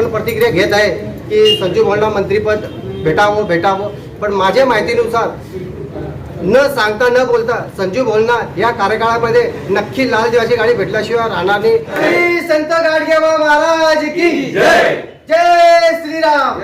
आपण प्रतिक्रिया घेत आहे की संजू भाऊंना मंत्रीपद भेटावं भेटावं. पण माझ्या माहितीनुसार न सांगता न बोलता संजू भोलना या कार्यकाळामध्ये नक्की लाल देवाची गाडी भेटल्याशिवाय राहणार नाही. संत गाडगेबा महाराज की जय! जय श्रीराम!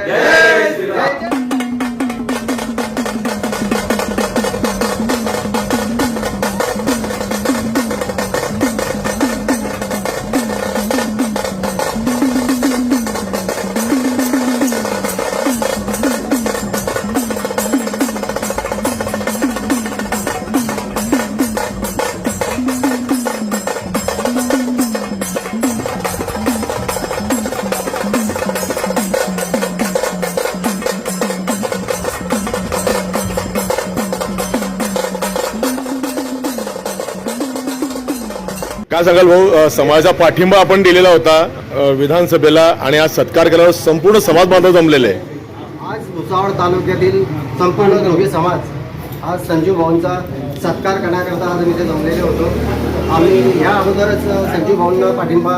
काय सांगाल भाऊ? समाजाचा पाठिंबा आपण दिलेला होता विधानसभेला आणि आज सत्कार केल्यावर संपूर्ण समाज बांधव जमलेले. आहे आज भुसावळ तालुक्यातील संपूर्ण धोबी समाज आज संजीव भाऊंचा सत्कार करण्याकरता आज आम्ही इथे जमलेले होतो. आम्ही या अगोदरच संजीव भाऊंना पाठिंबा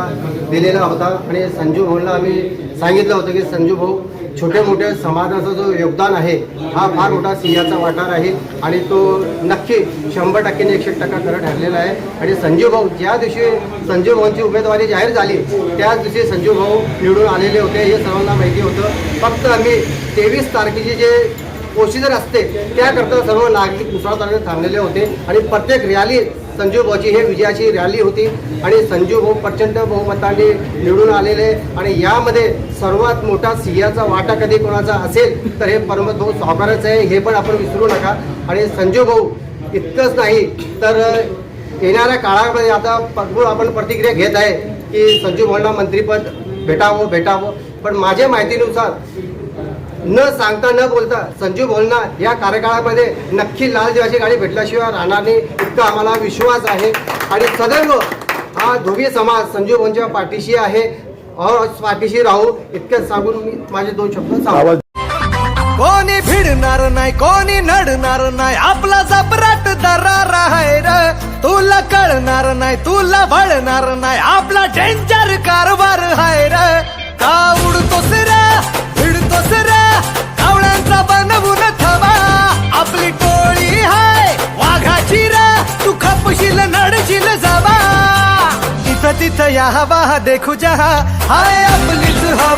दिलेला होता आणि संजू भाऊंना आम्ही सांगितलं होतं की संजू भाऊ छोटे मोठ्या समाजाचं जो योगदान आहे हा फार मोठा सिंहाचा वाटार आहे आणि तो नक्की शंभर टक्क्याने एकशे टक्का खरं ठरलेला आहे. आणि संजू भाऊ ज्या दिवशी संजू भाऊंची उमेदवारी जाहीर झाली त्याच दिवशी संजू भाऊ निवडून आलेले होते हे सर्वांना माहिती होतं. फक्त आम्ही तेवीस तारखेची जे प्रोसिजर असते त्याकरता सर्व नागरिक मुसळा तालुक्यात थांबलेले होते. आणि प्रत्येक रॅली संजू भाऊची हे विजयाची रॅली होती आणि संजू भाऊ प्रचंड बहुमताने निवडून आलेले आणि यामध्ये सर्वात मोठा सिंहाचा वाटा कधी कोणाचा असेल तर हे परमत भाऊ सावकारच आहे हे पण आपण विसरू नका. आणि संजू भाऊ इतकंच नाही तर येणाऱ्या काळामध्ये आता भरपूर आपण प्रतिक्रिया घेत आहे की संजू भाऊंना मंत्रीपद भेटावं भेटावं. पण माझ्या माहितीनुसार न सांगता न बोलता संजू भाऊंना या कार्यकाळामध्ये नक्की लाल दिवाची गाडी भेटल्याशिवाय राहणार नाही. इतका आम्हाला विश्वास आहे. आणि सदैव हा धोबी समाज संजू भाऊंच्या पाठीशी आहे. और पाठीशी राहू इतकं सांगून मी माझे दोन शब्द सांगतो. आवाज कोणी भिडणार नाही कोणी नडणार नाही. आपला जबराट दरार आहे र. तुला कळणार नाही तुला भळणार नाही. आपला डेंजर कारभार आहे र. का उडतोस रे? या हवा देखू जहा. हाय आपलीच हवा.